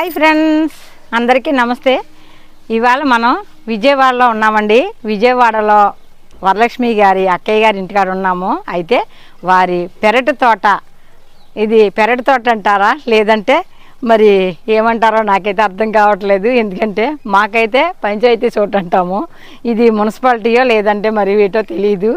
Hi friends అందరికీ నమస్తే. ఇవాళ మనం విజయవాడలో ఉన్నామండి. విజయవాడలో వరలక్ష్మి గారి అక్కయ్య గారి ఇంటికాడ ఉన్నాము. అయితే వారి పెరటి తోట ఇది పెరటి తోట అంటారా? లేదంటే మరి ఏమంటారో నాకైతే అర్థం కావట్లేదు. ఎందుకంటే మాకైతే పంచాయతీ చోటు అంటాము. ఇది మున్సిపాలిటీయో లేదంటే మరి ఏటో తెలియదు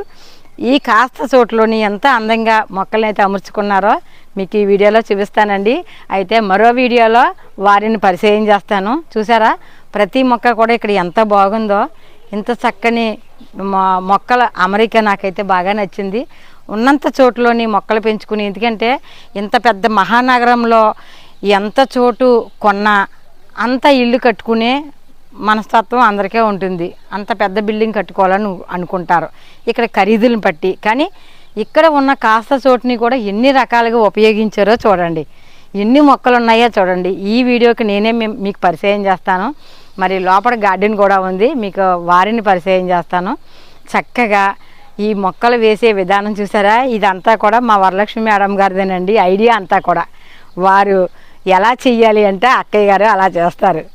ఈ కాస్త చోట్లోని ఎంత అందంగా మొక్కల్ని అయితే అమర్చుకున్నారో మీకు ఈ వీడియోలో చూపిస్తానండి. అయితే మరో వీడియోలో వారిని పరిచయం చేస్తాను. చూసారా? ప్రతి మొక్క కూడా ఇక్కడ ఎంత బాగుందో ఇంత చక్కని మొ- మొక్కల అమరిక నాకైతే బాగా నచ్చింది. ఉన్నంత చోట్లోని మొక్కలు పెంచుకుని ఎందుకంటే ఇంత పెద్ద మహానగరంలో ఎంత చోటు కొన్నా అంత ఇల్లు కట్టుకునే మనస్తత్వం అందరికీ ఉంటుంది. అంత పెద్ద బిల్డింగ్ కట్టుకోవాలని అనుకుంటారు. ఇక్కడ ఖరీదులను బట్టి. కానీ ఇక్కడ ఉన్న కాస్త చోటుని కూడా ఎన్ని రకాలుగా ఉపయోగించారో చూడండి. ఎన్ని మొక్కలు ఉన్నాయో చూడండి. ఈ వీడియోకి నేనే మీకు పరిచయం చేస్తాను. మరి లోపల గార్డెన్ కూడా ఉంది. మీకు వారిని పరిచయం చేస్తాను. చక్కగా ఈ మొక్కలు వేసే విధానం చూసారా? ఇదంతా కూడా మా వరలక్ష్మి మేడం గారిదేనండి. ఐడియా అంతా కూడా. వారు ఎలా చెయ్యాలి అంటే అక్కయ్య గారు అలా చేస్తారు.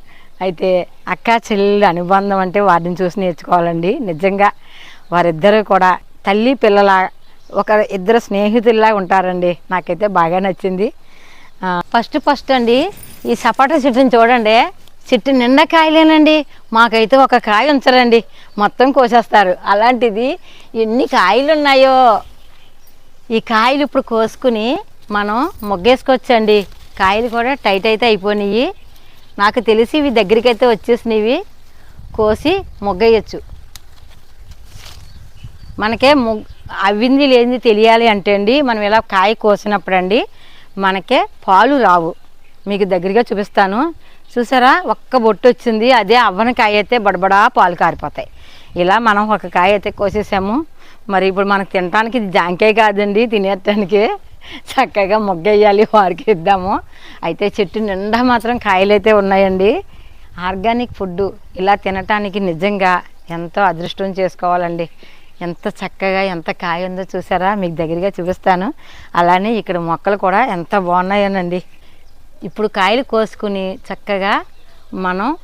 అయితే అక్క చెల్లెలు అనుబంధం అంటే వారిని చూసి నేర్చుకోవాలండి. నిజంగా వారిద్దరూ కూడా తల్లి పిల్లల ఒక ఇద్దరు స్నేహితుల్లా ఉంటారండి. నాకైతే బాగా నచ్చింది. ఫస్ట్ ఫస్ట్ అండి ఈ సపోటా చెట్టుని చూడండి. చెట్టు నిండా కాయలేనండి. మాకైతే ఒక కాయ ఉంచరండి. మొత్తం కోసేస్తారు. అలాంటిది ఎన్ని కాయలు ఉన్నాయో ఈ కాయలు ఇప్పుడు కోసుకుని మనం మొగ్గేసుకోవచ్చండి. కాయలు కూడా టైట్ అయితే అయిపోయినాయి నాకు తెలిసి ఇవి దగ్గరికైతే వచ్చేసినవి కోసి మొగ్గేయచ్చు. మనకే మొగ్ అవింది లేనిది తెలియాలి అంటే అండి మనం ఇలా కాయ కోసినప్పుడు అండి మనకే పాలు రావు. మీకు దగ్గరగా చూపిస్తాను. చూసారా? ఒక్క బొట్టు వచ్చింది. అదే అవ్వని కాయ అయితే బడబడా పాలు కారిపోతాయి. ఇలా మనం ఒక కాయ అయితే కోసేసాము. మరి ఇప్పుడు మనకు తినడానికి ఇది జాంకాయ కాదండి తినేటానికి చక్కగా మొగ్గేయాలి వారికి ఇద్దాము. అయితే చెట్టు నిండా మాత్రం కాయలైతే ఉన్నాయండి. ఆర్గానిక్ ఫుడ్ ఇలా తినటానికి నిజంగా ఎంతో అదృష్టం చేసుకోవాలండి. ఎంత చక్కగా ఎంత కాయ ఉందో చూసారా? మీకు దగ్గరగా చూపిస్తాను. అలానే ఇక్కడ మొక్కలు కూడా ఎంత బాగున్నాయోనండి. ఇప్పుడు కాయలు కోసుకుని చక్కగా మనం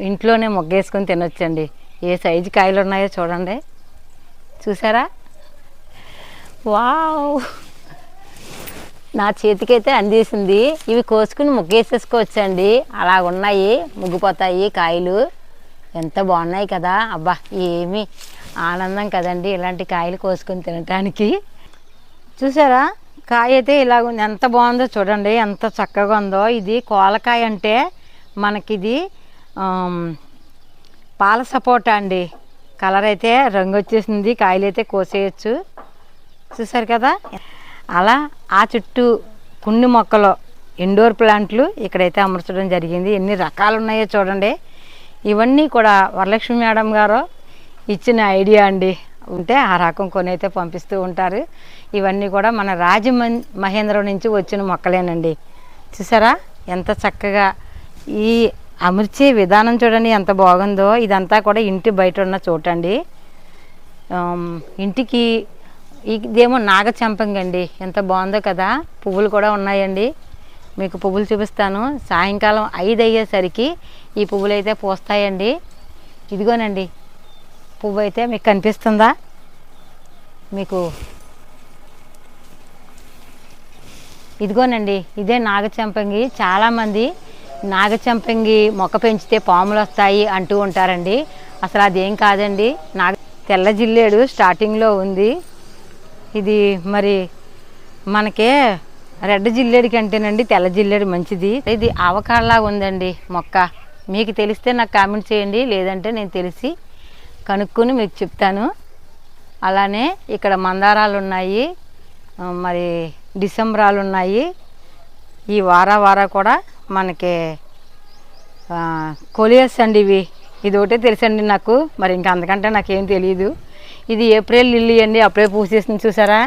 ఇంట్లోనే మొగ్గేసుకొని తినొచ్చండి. ఏ సైజు కాయలు ఉన్నాయో చూడండి. చూసారా? వావ్! నా చేతికైతే అందేసింది. ఇవి కోసుకుని ముగ్గేసేసుకోవచ్చండి. అలా ఉన్నాయి ముగ్గిపోతాయి కాయలు. ఎంత బాగున్నాయి కదా? అబ్బా ఏమి ఆనందం కదండి ఇలాంటి కాయలు కోసుకొని తినటానికి. చూసారా? కాయ అయితే ఇలాగుంది. ఎంత బాగుందో చూడండి. ఎంత చక్కగా ఉందో. ఇది కోలకాయ అంటే మనకిది పాల సపోటా అండి. కలర్ అయితే రంగు వచ్చేసింది కాయలు అయితే కోసేయచ్చు. చూసారు కదా? అలా ఆ చుట్టూ కొన్ని మొక్కలు ఇండోర్ ప్లాంట్లు ఇక్కడైతే అమర్చడం జరిగింది. ఎన్ని రకాలు ఉన్నాయో చూడండి. ఇవన్నీ కూడా వరలక్ష్మి మేడం గారు ఇచ్చిన ఐడియా అండి. ఉంటే ఆ రకం కొనైతే పంపిస్తూ ఉంటారు. ఇవన్నీ కూడా మన రాజమన్ మహేంద్రం నుంచి వచ్చిన మొక్కలేనండి. చూసారా? ఎంత చక్కగా ఈ అమర్చే విధానం చూడండి ఎంత బాగుందో. ఇదంతా కూడా ఇంటి బయట ఉన్న చోటండి ఇంటికి ఇదేమో నాగచంపంగి అండి. ఎంత బాగుందో కదా. పువ్వులు కూడా ఉన్నాయండి. మీకు పువ్వులు చూపిస్తాను. సాయంకాలం ఐదు అయ్యేసరికి ఈ పువ్వులు అయితే పూస్తాయండి. ఇదిగోనండి. పువ్వు అయితే మీకు కనిపిస్తుందా? మీకు ఇదిగోనండి ఇదే నాగచంపంగి. చాలామంది నాగచంపంగి మొక్క పెంచితే పాములు వస్తాయి అంటూ ఉంటారండి. అసలు అదేం కాదండి. నాగ తెల్ల జిల్లేడు స్టార్టింగ్లో ఉంది. ఇది మరి మనకే రెడ్ జిల్లేడు కంటేనండి తెల్ల జిల్లేడు మంచిది. ఇది ఆవకాడలా ఉందండి మొక్క. మీకు తెలిస్తే నాకు కామెంట్ చేయండి లేదంటే నేను తెలిసి కనుక్కొని మీకు చెప్తాను. అలానే ఇక్కడ మందారాలు ఉన్నాయి మరి డిసెంబరాలు ఉన్నాయి ఈ వారా వారా కూడా మనకి కొలియస్ అండి ఇవి. ఇది ఒకటే తెలుసండి నాకు. మరి ఇంకా అంతకంటే నాకేం తెలియదు ఇది ఏప్రిల్ లిల్లీ అండి. అప్పుడే పూసేసింది చూసారా?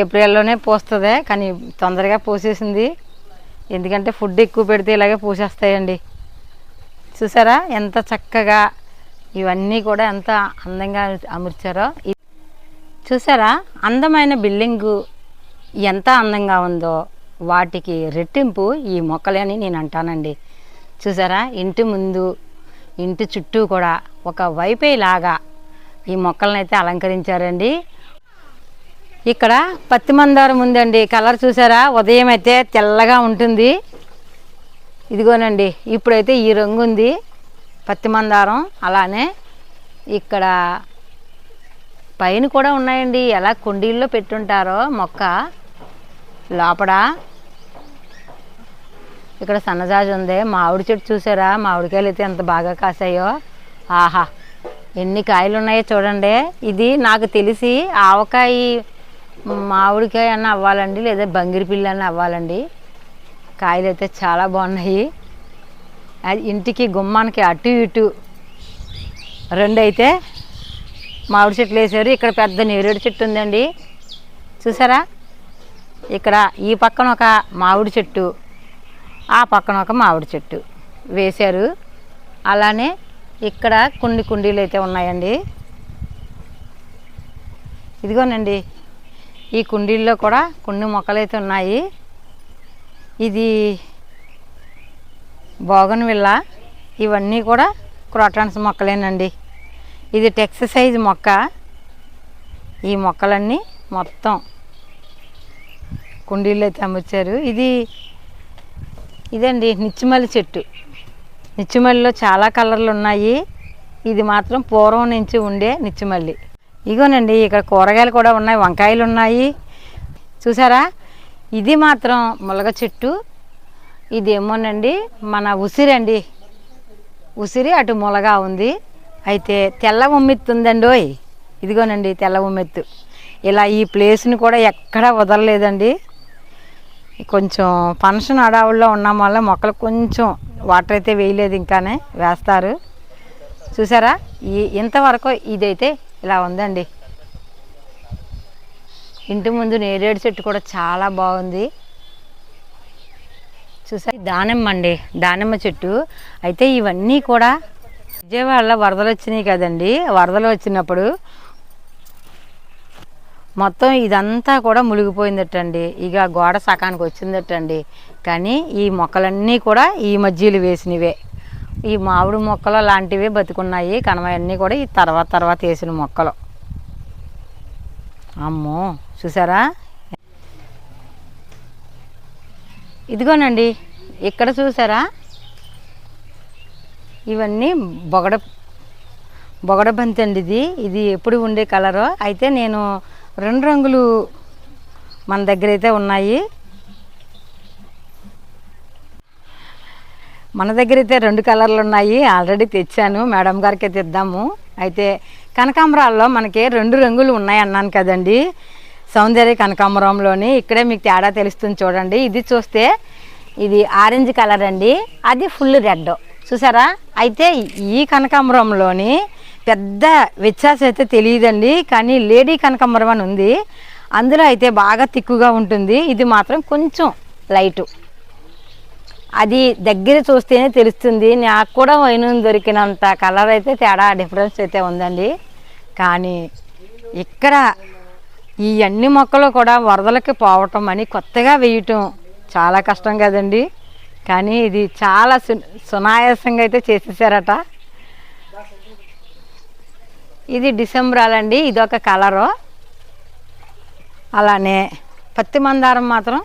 ఏప్రిల్లోనే పూస్తుంది కానీ తొందరగా పూసేసింది. ఎందుకంటే ఫుడ్ ఎక్కువ పెడితే ఇలాగే పూసేస్తాయండి. చూసారా? ఎంత చక్కగా ఇవన్నీ కూడా ఎంత అందంగా అమర్చారో. చూసారా? అందమైన బిల్డింగు ఎంత అందంగా ఉందో వాటికి రెట్టింపు ఈ మొక్కలని నేను అంటానండి. చూసారా? ఇంటి ముందు ఇంటి చుట్టూ కూడా ఒక వైపేలాగా ఈ మొక్కలను అయితే అలంకరించారండి. ఇక్కడ పత్తి మందారం ఉందండి. కలర్ చూసారా? ఉదయం అయితే తెల్లగా ఉంటుంది. ఇదిగోనండి ఇప్పుడైతే ఈ రంగు ఉంది. పత్తి మందారం అలానే ఇక్కడ పైన కూడా ఉన్నాయండి. ఎలా కుండీల్లో పెట్టుంటారో మొక్క లోపల ఇక్కడ సన్నజాజి ఉంది. మామిడి చెట్టు చూసారా? మామిడికాయలు అయితే ఎంత బాగా కాసాయో. ఆహా ఎన్ని కాయలు ఉన్నాయో చూడండి. ఇది నాకు తెలిసి ఆవకాయ మామిడికాయ అన్న అవ్వాలండి లేదా బంగిరిపిల్లి అన్న అవ్వాలండి. కాయలు అయితే చాలా బాగున్నాయి. ఇంటికి గుమ్మానికి అటు ఇటు. రెండు అయితే మామిడి చెట్లు వేసారు ఇక్కడ పెద్ద నేరేడు చెట్టు ఉందండి. చూసారా? ఇక్కడ ఈ పక్కన ఒక మామిడి చెట్టు ఆ పక్కన ఒక మామిడి చెట్టు వేశారు. అలానే ఇక్కడ కొన్ని కుండీలు అయితే ఉన్నాయండి. ఇదిగోనండి ఈ కుండీల్లో కూడా కొన్ని మొక్కలు అయితే ఉన్నాయి. ఇది బోగన్విల్ల ఇవన్నీ కూడా క్రోటాన్స్ మొక్కలేనండి. ఇది టెక్ససైజ్ మొక్క. ఈ మొక్కలన్నీ మొత్తం కుండీల్లో అయితే అమర్చారు ఇది ఇదండి నిచ్చిమల్లి చెట్టు. నిచ్చిమల్లిలో చాలా కలర్లు ఉన్నాయి. ఇది మాత్రం పూర్వం నుంచి ఉండే నిచ్చిమల్లి. ఇగోనండి ఇక్కడ కూరగాయలు కూడా ఉన్నాయి వంకాయలు ఉన్నాయి. చూసారా? ఇది మాత్రం ములగ చెట్టు. ఇదేమోనండి మన ఉసిరండి. ఉసిరి అటు ములగా ఉంది. అయితే తెల్ల ఉమ్మెత్తు ఉందండి ఓయ్ ఇదిగోనండి తెల్ల ఉమ్మెత్తు. ఇలా ఈ ప్లేస్ని కూడా ఎక్కడా వదలలేదండి. కొంచెం ఫంక్షన్ అడావుల్లో ఉన్నాం వల్ల మొక్కలు కొంచెం వాటర్ అయితే వేయలేదు ఇంకానే వేస్తారు. చూసారా? ఈ ఇంతవరకు ఇదైతే ఇలా ఉందండి. ఇంటి ముందు నేరేడు చెట్టు కూడా చాలా బాగుంది. చూసా దానిమ్మ అండి దానిమ్మ చెట్టు. అయితే ఇవన్నీ కూడా విజయవాడలో వరదలు వచ్చినాయి కదండి. వరదలు వచ్చినప్పుడు మొత్తం ఇదంతా కూడా మునిగిపోయిందటండి. ఇక గోడ సకానికి వచ్చిందటండి. కానీ ఈ మొక్కలన్నీ కూడా ఈ మధ్యలో వేసినవే. ఈ మామిడి మొక్కలు లాంటివే బతుకున్నాయి. కనవన్నీ కూడా ఈ తర్వాత తర్వాత వేసిన మొక్కలు. అమ్మో చూసారా? ఇదిగోనండి ఇక్కడ చూసారా? ఇవన్నీ బొగడ బొగడ బంతి అండి ఇది. ఇది ఎప్పుడు ఉండే కలరు. అయితే నేను రెండు రంగులు మన దగ్గర అయితే ఉన్నాయి. మన దగ్గర అయితే రెండు కలర్లు ఉన్నాయి. ఆల్రెడీ తెచ్చాను. మేడం గారికి అయితే ఇద్దాము. అయితే కనకాంబరాల్లో మనకి రెండు రంగులు ఉన్నాయి అన్నాను కదండి. సౌందర్య కనకాంబరంలోని ఇక్కడే మీకు తేడా తెలుస్తుంది చూడండి. ఇది చూస్తే ఇది ఆరెంజ్ కలర్ అండి. అది ఫుల్ రెడ్. చూసారా? అయితే ఈ కనకాంబరంలోని పెద్ద వ్యత్యాసం అయితే తెలియదండి. కానీ లేడీ కనకాంబరం అని ఉంది. అందులో అయితే బాగా తిక్కుగా ఉంటుంది. ఇది మాత్రం కొంచెం లైటు. అది దగ్గర చూస్తేనే తెలుస్తుంది. నాకు కూడా వైను దొరికినంత కలర్ అయితే తేడా డిఫరెన్స్ అయితే ఉందండి. కానీ ఇక్కడ ఈ అన్ని మొక్కలు కూడా వరదలకి పోవటం అని కొత్తగా వేయటం చాలా కష్టం కదండి. కానీ ఇది చాలా సు సునాయాసంగా అయితే చేసేసారట. ఇది డిసెంబరాలండి ఇది ఒక కలరు. అలానే పత్తి మందారం మాత్రం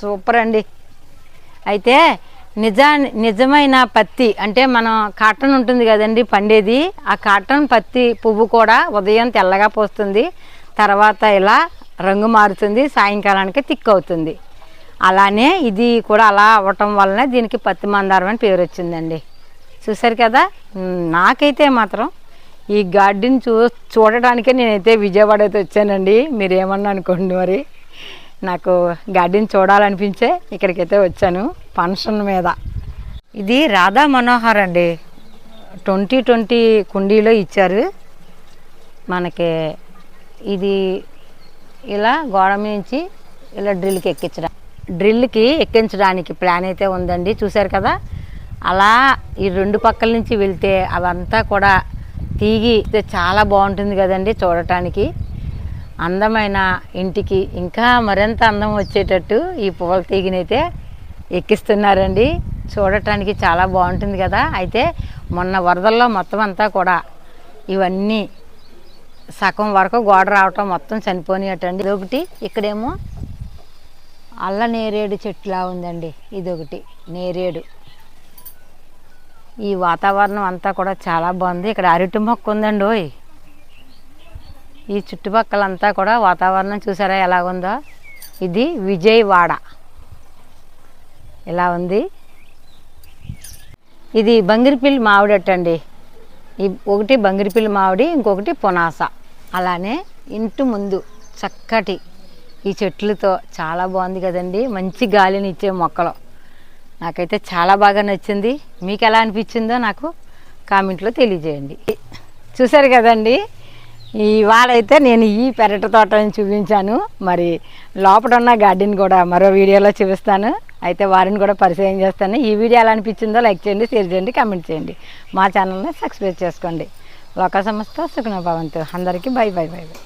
సూపర్ అండి. అయితే నిజా నిజమైన పత్తి అంటే మనం కాటన్ ఉంటుంది కదండి పండేది ఆ కాటన్ పత్తి పువ్వు కూడా ఉదయం తెల్లగా పోస్తుంది. తర్వాత ఇలా రంగు మారుతుంది సాయంకాలానికి తిక్ అవుతుంది అలానే ఇది కూడా అలా అవ్వటం వలన దీనికి పత్తి మందారం అని పేరు వచ్చిందండి. చూసారు కదా? నాకైతే మాత్రం ఈ గార్డెన్ చూ చూడడానికే నేనైతే విజయవాడ అయితే వచ్చానండి. మీరేమన్నా అనుకోండి మరి. నాకు గార్డెన్ చూడాలనిపించే ఇక్కడికైతే వచ్చాను ఫంక్షన్ మీద. ఇది రాధా మనోహర్ అండి. ట్వంటీ ట్వంటీ కుండీలో ఇచ్చారు. మనకి ఇది ఇలా గోడ నుంచి ఇలా డ్రిల్కి ఎక్కించడం డ్రిల్కి ఎక్కించడానికి ప్లాన్ అయితే ఉందండి చూశారు కదా? అలా ఈ రెండు పక్కల నుంచి వెళ్తే అవంతా కూడా తీగి చాలా బాగుంటుంది కదండి చూడటానికి. అందమైన ఇంటికి ఇంకా మరింత అందం వచ్చేటట్టు ఈ పూల తీగినైతే ఎక్కిస్తున్నారండి. చూడటానికి చాలా బాగుంటుంది కదా? అయితే మొన్న వరదల్లో మొత్తం అంతా కూడా ఇవన్నీ సగం వరకు గోడ రావటం మొత్తం చనిపోయినట్టండి. ఇదొకటి. ఇక్కడేమో అల్ల నేరేడు చెట్టులా ఉందండి. ఇదొకటి. నేరేడు. ఈ వాతావరణం అంతా కూడా చాలా బాగుంది. ఇక్కడ అరటి మొక్క ఉందండి ఓయ్. ఈ చుట్టుపక్కలంతా కూడా వాతావరణం చూసారా ఎలాగుందో? ఇది విజయవాడ. ఇలా ఉంది. ఇది బంగిరిపిల్లి మామిడట్ అండి ఈ ఒకటి బంగిరిపిల్లి మామిడి ఇంకొకటి పునాస. అలానే ఇంటి ముందు చక్కటి ఈ చెట్లతో చాలా బాగుంది కదండి. మంచి గాలిని ఇచ్చే మొక్కలు. నాకైతే చాలా బాగా నచ్చింది. మీకు ఎలా అనిపించిందో నాకు కామెంట్లో తెలియజేయండి. చూసారు కదండి? ఇవాళైతే నేను ఈ పెరట తోటని చూపించాను. మరి లోపల ఉన్న గార్డెన్ కూడా మరో వీడియోలో చూపిస్తాను. అయితే వారిని కూడా పరిచయం చేస్తాను. ఈ వీడియో ఎలా అనిపించిందో లైక్ చేయండి షేర్ చేయండి కామెంట్ చేయండి. మా ఛానల్ని సబ్స్క్రైబ్ చేసుకోండి. లోక సంస్థ సుఖనభవంతు అందరికీ బై బై బై బై.